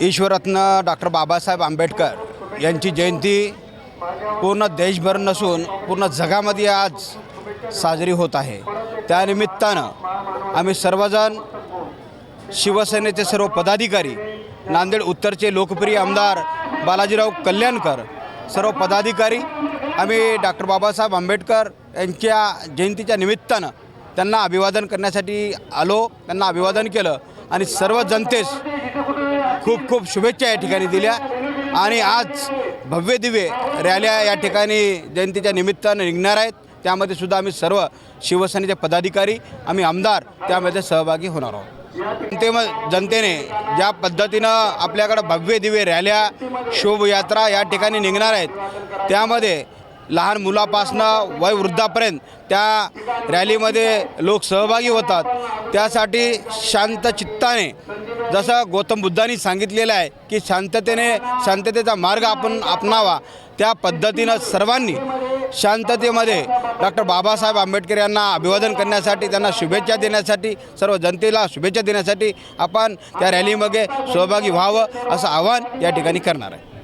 ईश्वरत्न doctor Babasaheb Ambedkar यांची जयंती पूर्ण देशभर नसून पूर्ण जगामध्ये आज साजरी होत आहे. त्यानिमित्तानं आम्ही सर्वजण शिवसेनेचे सर्व पदाधिकारी नांदेड उत्तरचे लोकप्रिय आमदार बालाजीराव कल्याणकर सर्व पदाधिकारी आम्ही डॉक्टर बाबासाहेब आंबेडकर यांच्या जयंतीच्या निमित्तानं त्यांना अभिवादन करण्यासाठी आलो त्यांना अभिवादन केलं आणि सर्व जनतेस खूप खूप शुभेच्छा या ठिकाणी दिल्या. आणि आज भव्य दिव्य रॅल्या या ठिकाणी जयंतीच्या निमित्तानं निघणार आहेत. त्यामध्ये सुद्धा आम्ही सर्व शिवसेनेचे पदाधिकारी आम्ही आमदार त्यामध्ये सहभागी होणार आहोत. जनते जनतेने ज्या पद्धतीनं आपल्याकडं भव्य दिव्य रॅल्या शोभयात्रा या ठिकाणी निघणार आहेत त्यामध्ये लहान मुलापासनं वयवृद्धापर्यंत त्या रॅलीमध्ये लोक सहभागी होतात. त्यासाठी शांत चित्ताने जसं गौतम बुद्धांनी सांगितलेलं आहे की शांततेने शांततेचा मार्ग आपण अपनावा. त्या पद्धतीनं सर्वांनी शांततेमध्ये डॉक्टर बाबासाहेब आंबेडकर यांना अभिवादन करण्यासाठी त्यांना शुभेच्छा देण्यासाठी सर्व जनतेला शुभेच्छा देण्यासाठी आपण त्या रॅलीमध्ये सहभागी व्हावं असं आवाहन या ठिकाणी करणार आहे.